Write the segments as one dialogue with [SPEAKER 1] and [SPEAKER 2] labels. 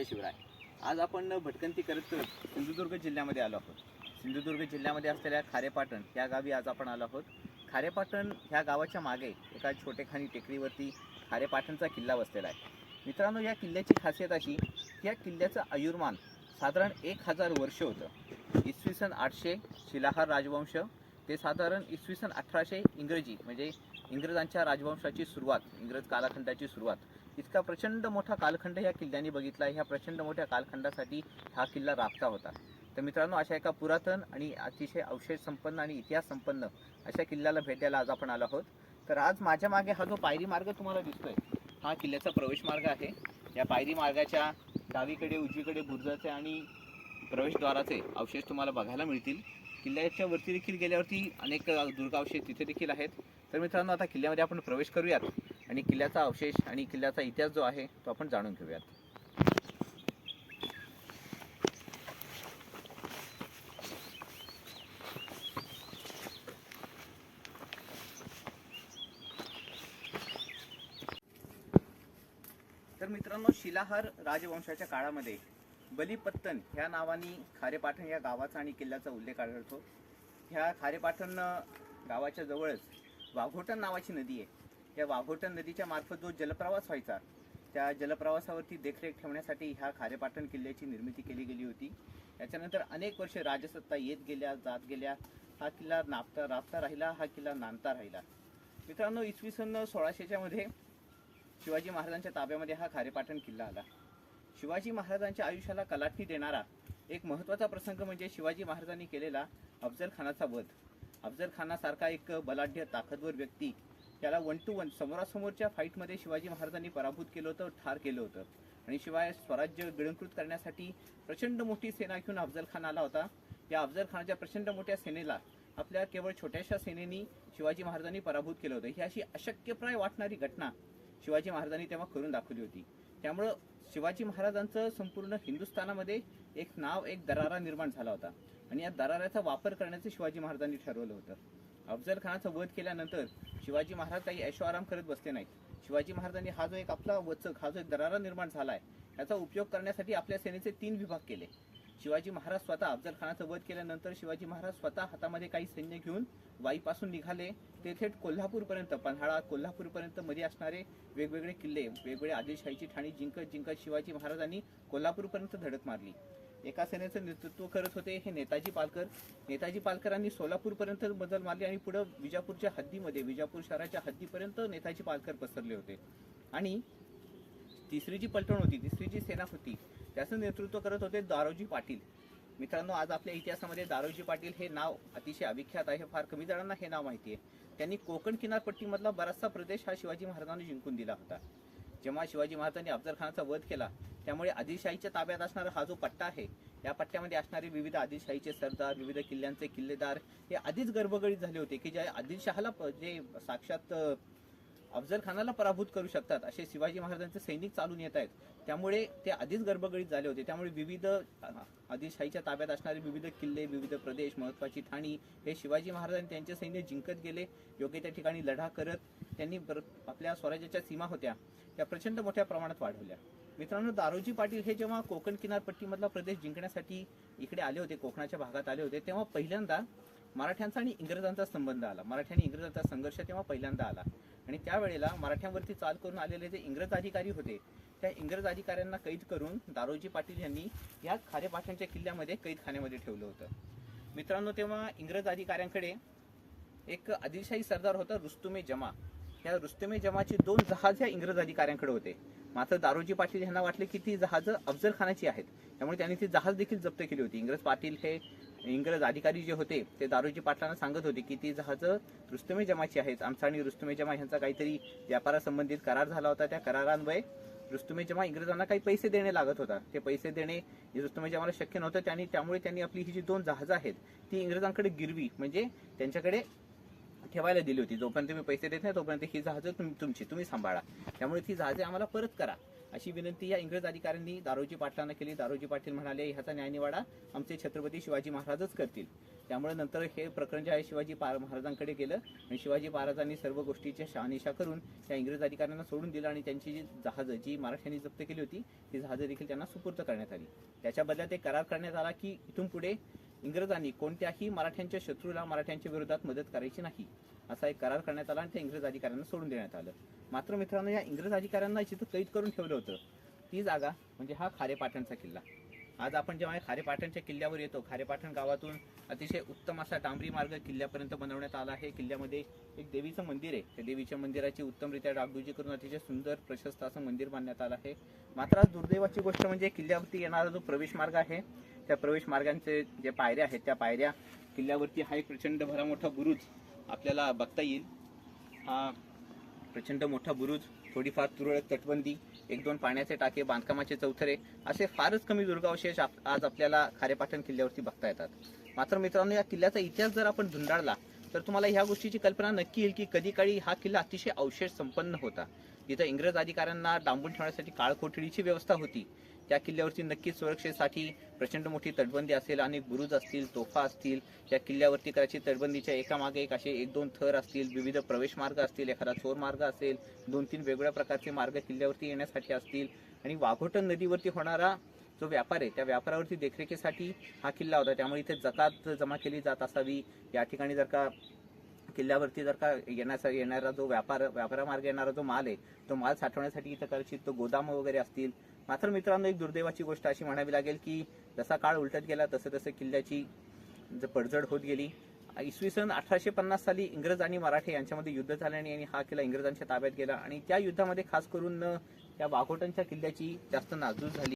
[SPEAKER 1] जय शिवराय आज आपण भटकंती करत करत सिंधुदुर्ग जिल्ह्यामध्ये आलो आहोत. सिंधुदुर्ग जिल्ह्यामध्ये असलेल्या खारेपाटण या गावी आज आपण आलो आहोत. खारेपाटण ह्या गावाच्या मागे एका छोटेखानी टेकडीवरती खारेपाटणचा किल्ला बसलेला आहे. मित्रांनो या किल्ल्याची खासियत अशी की या किल्ल्याचं आयुर्मान साधारण एक हजार वर्ष होतं. इसवी सन आठशे शिलाहार राजवंश ते साधारण इसवी सन अठराशे इंग्रजी म्हणजे इंग्रजांच्या राजवंशाची सुरुवात इंग्रज कालखंडाची सुरुवात इतका प्रचंड मोठा कालखंड या किल्ल्याने बघितला ह्या प्रचंड मोठ्या कालखंडासाठी हा किल्ला राबता होता. तर मित्रांनो अशा एका पुरातन आणि अतिशय अवशेष संपन्न आणि इतिहास संपन्न अशा किल्ल्याला भेट द्यायला आज आपण आलो आहोत. तर आज माझ्या मागे हा जो पायरी मार्ग तुम्हाला दिसतोय हा किल्ल्याचा प्रवेश मार्ग आहे. या पायरी मार्गाच्या डावीकडे उजवीकडे बुर्जाचे आणि प्रवेशद्वाराचे अवशेष तुम्हाला बघायला मिळतील. किल्ल्याच्या वरती देखील गेल्यावरती अनेक दुर्गावशेष तिथे देखील आहेत. तर मित्रांनो आता किल्ल्यामध्ये आपण प्रवेश करूयात. आणि किल्ल्याचा अवशेष आणि किल्ल्याचा इतिहास जो आहे तो आपण जाणून घेऊयात. तर मित्रांनो शिलाहार राजवंशाच्या काळामध्ये बलिपत्तन ह्या नावाने खारेपाठण या गावाचा आणि किल्ल्याचा उल्लेख आढळतो. ह्या खारेपाठण गावाच्या जवळच वाघोटण नावाची नदी आहे. या वाघोटन नदीच्या मार्फत जो जलप्रवास व्हायचा त्या जलप्रवासावरती देखरेख ठेवण्यासाठी ह्या खारेपाटण किल्ल्याची निर्मिती केली गेली होती. याच्यानंतर अनेक वर्षे राजसत्ता येत गेल्या जात गेल्या. हा किल्ला नापता राबता राहिला हा किल्ला नांदता राहिला. मित्रांनो इसवी सन सोळाशेच्या मध्ये शिवाजी महाराजांच्या ताब्यामध्ये हा खारेपाटण किल्ला आला. शिवाजी महाराजांच्या आयुष्याला कलाटणी देणारा एक महत्त्वाचा प्रसंग म्हणजे शिवाजी महाराजांनी केलेला अफजल खानाचा वध. अफजल खानासारखा एक बलाढ्य ताकदवर व्यक्ती त्याला वन टू वन समोरासमोरच्या फाईटमध्ये शिवाजी महाराजांनी पराभूत केलं होतं ठार केलं होतं. आणि शिवाय स्वराज्य गिळंकृत करण्यासाठी प्रचंड मोठी सेना घेऊन अफजल खान आला होता. या अफजल खानाच्या प्रचंड मोठ्या सेनेला आपल्या केवळ छोट्याशा सेनेनी शिवाजी महाराजांनी पराभूत केलं होतं. ही अशी अशक्यप्राय वाटणारी घटना शिवाजी महाराजांनी तेव्हा करून दाखवली होती. त्यामुळं शिवाजी महाराजांचं संपूर्ण हिंदुस्थानामध्ये एक नाव एक दरारा निर्माण झाला होता. आणि या दराऱ्याचा वापर करण्याचं शिवाजी महाराजांनी ठरवलं होतं. अफजलखानाचा वध केल्यानंतर शिवाजी महाराज काही ऐशोआराम करत बसले नाहीत. शिवाजी महाराजांनी हा जो एक आपला वचक हा जो एक दरारा निर्माण झाला आहे याचा उपयोग करण्यासाठी आपल्या सेनेचे तीन विभाग केले. शिवाजी महाराज स्वतः अफजलखानाचा वध केल्यानंतर शिवाजी महाराज स्वतः हातामध्ये काही सैन्य घेऊन वाईपासून निघाले. ते थेट कोल्हापूरपर्यंत पन्हाळा कोल्हापूरपर्यंत मध्ये असणारे वेगवेगळे किल्ले वेगवेगळे आदिलशाहीची ठाणी जिंकत जिंकत शिवाजी महाराजांनी कोल्हापूरपर्यंत धडक मारली. एका सेनेचं नेतृत्व करत होते हे नेताजी पालकर. नेताजी पालकरांनी सोलापूरपर्यंत बदल मारले आणि पुढं विजापूरच्या हद्दीमध्ये विजापूर शहराच्या हद्दीपर्यंत नेताजी पालकर पसरले होते. आणि तिसरी जी पलटण होती तिसरी जी सेना होती. त्याचं नेतृत्व करत होते दारोजी पाटील. मित्रांनो आज आपल्या इतिहासामध्ये दारोजी पाटील हे नाव अतिशय अविख्यात आहे फार कमी जणांना हे नाव माहिती आहे. त्यांनी कोकण किनारपट्टीमधला बराचसा प्रदेश हा शिवाजी महाराजांनी जिंकून दिला होता. जेव्हा शिवाजी महाराजांनी अफजल खानाचा वध केला त्यामुळे आदिलशाहीच्या ताब्यात असणारा हा जो पट्टा आहे या पट्ट्यामध्ये असणारे विविध आदिलशाहीचे सरदार विविध किल्ल्यांचे किल्लेदार हे आधीच गर्भगळीत झाले होते की ज्या आदिलशहाला प- जे साक्षात अफजल खानाला पराभूत करू शकतात असे शिवाजी महाराजांचे सैनिक चालून येत आहेत. त्यामुळे ते आधीच गर्भगळीत झाले होते. त्यामुळे विविध आदिलशाहीच्या ताब्यात असणारे विविध किल्ले विविध प्रदेश महत्वाची ठाणी हे शिवाजी महाराजांनी त्यांचे सैन्य जिंकत गेले. योग्य त्या ठिकाणी लढा करत त्यांनी आपल्या स्वराज्याच्या सीमा होत्या. त्या प्रचंड मोठ्या प्रमाणात वाढवल्या. मित्रांनो दारोजी पाटील हे जेव्हा कोकण किनारपट्टीमधला प्रदेश जिंकण्यासाठी इकडे आले होते कोकणाच्या भागात आले होते तेव्हा पहिल्यांदा मराठ्यांचा आणि इंग्रजांचा संबंध आला. मराठी आणि इंग्रजांचा संघर्ष तेव्हा पहिल्यांदा आला. आणि त्यावेळेला मराठ्यांवरती चाल करून आलेले जे इंग्रज अधिकारी होते त्या इंग्रज अधिकाऱ्यांना कैद करून दारोजी पाटील यांनी या खारेपाटणच्या किल्ल्यामध्ये कैदखान्यामध्ये ठेवलं होतं. मित्रांनो तेव्हा इंग्रज अधिकाऱ्यांकडे एक आदिलशाही सरदार होता रुस्तुमे जमा. या रुस्तमी जमाची दोन जहाज या इंग्रज अधिकाऱ्यांकडे होते. मात्र दारोजी पाटील यांना वाटले की ती जहाजं अफजल खानाची आहेत. त्यामुळे त्यांनी ती जहाज देखील जप्त केली होती. इंग्रज पाटील हे इंग्रज अधिकारी जे होते ते दारोजी पाटलांना सांगत होते की ती जहाजं रुस्तमी जमाची आहेत. आमचा आणि रुस्तमी जमा यांचा काहीतरी व्यापारासंबंधित करार झाला होता. त्या करारान्वये रुस्तुमे जमा इंग्रजांना काही पैसे देणे लागत होता. ते पैसे देणे रुस्तुमे जमाला शक्य नव्हतं. त्यांनी त्यामुळे त्यांनी आपली ही जी दोन जहाजं आहेत ती इंग्रजांकडे गिरवी म्हणजे त्यांच्याकडे ठेवायला दिली होती. जोपर्यंत तुम्ही पैसे देत नाही तोपर्यंत ही जहाजं तुम तुमची तुम्ही सांभाळा. त्यामुळे ती जहाजे आम्हाला परत करा. अशी विनंती या इंग्रज अधिकाऱ्यांनी दारोजी पाटलांना केली. दारोजी पाटील म्हणाले ह्याचा न्यायनिवाडा आमचे छत्रपती शिवाजी महाराजच करतील. त्यामुळे नंतर हे प्रकरण जे आहे शिवाजी पार महाराजांकडे गेलं आणि शिवाजी महाराजांनी सर्व गोष्टीची शहानिशा करून त्या इंग्रज अधिकाऱ्यांना सोडून दिलं आणि त्यांची जी जहाजं जी मराठ्यांनी जप्त केली होती ती जहाजं देखील त्यांना सुपूर्द करण्यात आली. त्याच्या बदल्यात एक करार करण्यात आला की इथून पुढे इंग्रजांनी कोणत्याही मराठ्यांच्या शत्रूला मराठ्यांच्या विरोधात मदत करायची नाही. असा एक करार करण्यात आला आणि त्या इंग्रज अधिकाऱ्यांना सोडून देण्यात आलं. मात्र मित्रांनो या इंग्रज अधिकाऱ्यांना जिथं कैद करून ठेवलं होतं. ती जागा म्हणजे हा खारेपाटणचा किल्ला. आज आपण जेव्हा या खारेपाटणच्या किल्ल्यावर येतो खारेपाटण गावातून अतिशय उत्तम असा डांबरी मार्ग किल्ल्यापर्यंत बनवण्यात आला आहे. किल्ल्यामध्ये एक देवीचं मंदिर आहे. त्या देवीच्या मंदिराची उत्तमरित्या डागडुजी करून अतिशय सुंदर प्रशस्त असं मंदिर बांधण्यात आलं आहे. मात्र आज दुर्दैवाची गोष्ट म्हणजे किल्ल्यावरती येणारा जो प्रवेश मार्ग आहे त्या प्रवेश मार्गांचे जे पायऱ्या आहेत त्या पायऱ्या किल्ल्यावरती हा एक प्रचंड भरा मोठा बुरुज आपल्याला बघता येईल. हा प्रचंड मोठा बुरुज थोडीफार तुरळक तटबंदी एक दोन पाण्याचे टाके बांधकामाचे चौथरे असे फारच कमी दुर्गावशेष आप- आज आपल्याला खारेपाटण किल्ल्यावरती बघता येतात. मात्र मित्रांनो या किल्ल्याचा इतिहास जर आपण धुंडाळला तर तुम्हाला ह्या गोष्टीची कल्पना नक्की येईल की कधी काळी हा किल्ला अतिशय अवशेष संपन्न होता. इथं इंग्रज अधिकाऱ्यांना डांबून ठेवण्यासाठी काळकोठडीची व्यवस्था होती. त्या किल्ल्यावरती नक्कीच सुरक्षेसाठी प्रचंड मोठी तटबंदी असेल आणि बुरुज असतील तोफा असतील या किल्ल्यावरती करायची तटबंदीच्या एकामागे एक असे एक दोन थर असतील विविध प्रवेश मार्ग असतील एखादा चोर मार्ग असेल दोन तीन वेगवेगळ्या प्रकारचे मार्ग किल्ल्यावरती येण्यासाठी असतील आणि वाघोटन नदीवरती होणारा जो व्यापार आहे त्या व्यापारावरती देखरेखीसाठी हा किल्ला होता. त्यामुळे इथे जकात जमा केली जात असावी. या ठिकाणी जर का किल्ल्यावरती जर का येण्याचा येणारा जो व्यापार व्यापारामार्ग येणारा जो माल आहे तो माल साठवण्यासाठी इथं कदाचित तो गोदाम वगैरे असतील. मात्र मित्रांनो एक दुर्दैवाची गोष्ट अशी म्हणावी लागेल की जसा काळ उलटत गेला तसं तसं किल्ल्याची ज- पडझड होत गेली. इसवी सन अठराशे पन्नास साली इंग्रज आणि मराठे यांच्यामध्ये युद्ध झाल्याने आणि हा किल्ला इंग्रजांच्या ताब्यात गेला. आणि त्या युद्धामध्ये खास करून या त्या वाघोटनच्या किल्ल्याची जास्त नाजूक झाली.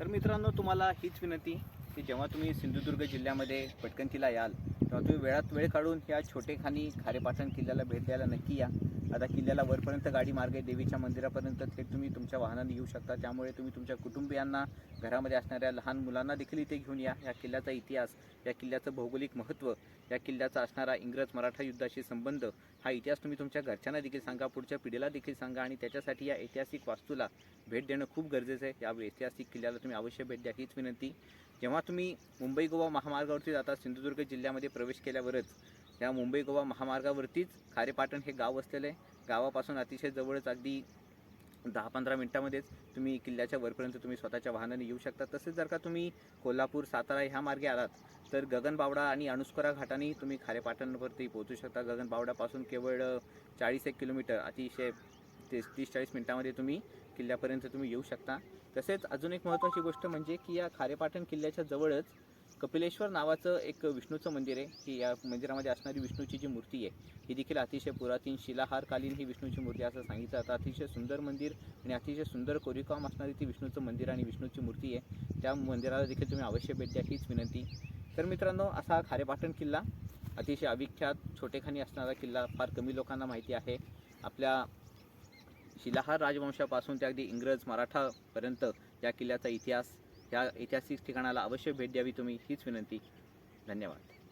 [SPEAKER 1] तर मित्रांनो तुम्हाला हीच विनंती की जेव्हा तुम्ही सिंधुदुर्ग जिल्ह्यामध्ये पटकंतीला याल तेव्हा तुम्ही वेळात वेळ काढून या छोटेखानी खारेपाटण किल्ल्याला भेट द्यायला नक्की या. आता किल्ल्याला वरपर्यंत गाडी मार्ग आहे देवीच्या मंदिरापर्यंत थेट तुम्ही तुमच्या वाहनाने येऊ शकता. त्यामुळे तुम्ही तुमच्या कुटुंबियांना घरामध्ये असणाऱ्या लहान मुलांना देखील इथे घेऊन या. या किल्ल्याचा इतिहास या किल्ल्याचं भौगोलिक महत्त्व या किल्ल्याचा असणारा इंग्रज मराठा युद्धाशी संबंध हा इतिहास तुम्ही तुमच्या घरच्यांना देखील सांगा पुढच्या पिढीला देखील सांगा आणि त्याच्यासाठी या ऐतिहासिक वास्तूला भेट देणं खूप गरजेचं आहे. या ऐतिहासिक किल्ल्याला तुम्ही अवश्य भेट द्या हीच विनंती. जेव्हा तुम्ही मुंबई गोवा महामार्गावरती जाता सिंधुदुर्ग जिल्ह्यामध्ये प्रवेश केल्यावरच या मुंबई गोवा महामार्गावरतीच खारेपाटण हे गाव असलेलं आहे. गावापासून अतिशय जवळच अगदी दहा पंधरा मिनटामध्येच तुम्ही किल्ल्याच्या वरपर्यंत तुम्ही स्वतःच्या वाहनाने येऊ शकता. तसेच जर का तुम्ही कोल्हापूर सातारा ह्या मार्गे आलात तर गगनबावडा आणि अनुस्करा घाटाने तुम्ही खारेपाटणवरती पोहोचू शकता. गगनबावड्यापासून केवळ चाळीस एक किलोमीटर अतिशय तीस तीस चाळीस मिनटामध्ये तुम्ही किल्ल्यापर्यंत तुम्ही येऊ शकता. तसेच अजून एक महत्त्वाची गोष्ट म्हणजे की या खारेपाटण किल्ल्याच्या जवळच कपिलेश्वर नावाचं एक विष्णूचं मंदिर आहे. की या मंदिरामध्ये असणारी विष्णूची जी मूर्ती आहे ही देखील अतिशय पुरातन शिलाहारकालीन ही विष्णूची मूर्ती असं सांगितलं जातं. अतिशय सुंदर मंदिर आणि अतिशय सुंदर कोरीकाम असणारी ती विष्णूचं मंदिर आणि विष्णूची मूर्ती आहे. त्या मंदिराला देखील तुम्ही अवश्य भेट द्या हीच विनंती. तर मित्रांनो असा खारेपाटण किल्ला अतिशय अविख्यात छोटेखानी असणारा किल्ला फार कमी लोकांना माहिती आहे. आपल्या शिलाहार राजवंशापासून ते अगदी इंग्रज मराठापर्यंत या किल्ल्याचा इतिहास ह्या ऐतिहासिक ठिकाणाला अवश्य भेट द्यावी तुम्ही हीच विनंती. धन्यवाद.